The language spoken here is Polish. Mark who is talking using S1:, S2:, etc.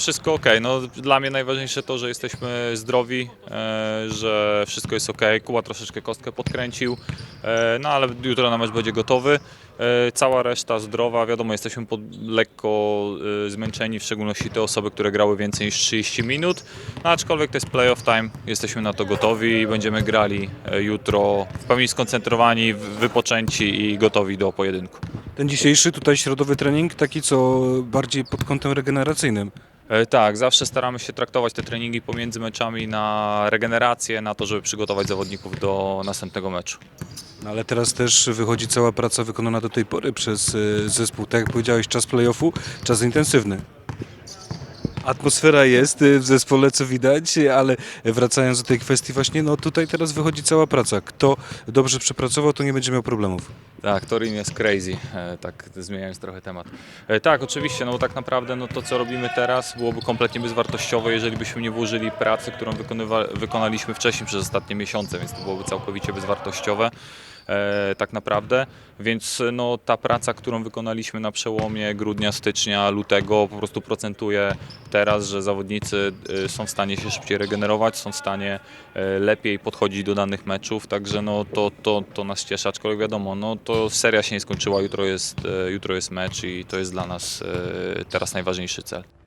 S1: wszystko ok. No, dla mnie najważniejsze to, że jesteśmy zdrowi, e, że wszystko jest ok. Kuba troszeczkę kostkę podkręcił, e, no ale jutro na mecz będzie gotowy. E, cała reszta zdrowa, wiadomo, jesteśmy pod, lekko zmęczeni, w szczególności te osoby, które grały więcej niż 30 minut. No, aczkolwiek to jest playoff time, jesteśmy na to gotowi i będziemy grali jutro w pełni skoncentrowani, wypoczęci i gotowi do pojedynku.
S2: Ten dzisiejszy tutaj środowy trening, taki co bardziej pod kątem regeneracyjnym.
S1: E, Tak, zawsze staramy się traktować te treningi pomiędzy meczami na regenerację, na to, żeby przygotować zawodników do następnego meczu.
S2: No ale teraz też wychodzi cała praca wykonana do tej pory przez e, zespół. Tak jak powiedziałeś, czas playoffu, czas intensywny. Atmosfera jest e, w zespole, co widać, ale wracając do tej kwestii właśnie, no tutaj teraz wychodzi cała praca. Kto dobrze przepracował, to nie będzie miał problemów.
S1: Tak, Torin jest crazy, e, tak zmieniając trochę temat. E, Tak, oczywiście, no bo tak naprawdę no to, co robimy teraz, byłoby kompletnie bezwartościowe, jeżeli byśmy nie włożyli pracy, którą wykonaliśmy wcześniej przez ostatnie miesiące, więc to byłoby całkowicie bezwartościowe. E, tak naprawdę, więc no, ta praca, którą wykonaliśmy na przełomie grudnia, stycznia, lutego po prostu procentuje teraz, że zawodnicy e, są w stanie się szybciej regenerować, są w stanie e, lepiej podchodzić do danych meczów, także no, to, to, to nas cieszy, aczkolwiek wiadomo, no, to seria się nie skończyła, jutro jest, jutro jest mecz i to jest dla nas teraz najważniejszy cel.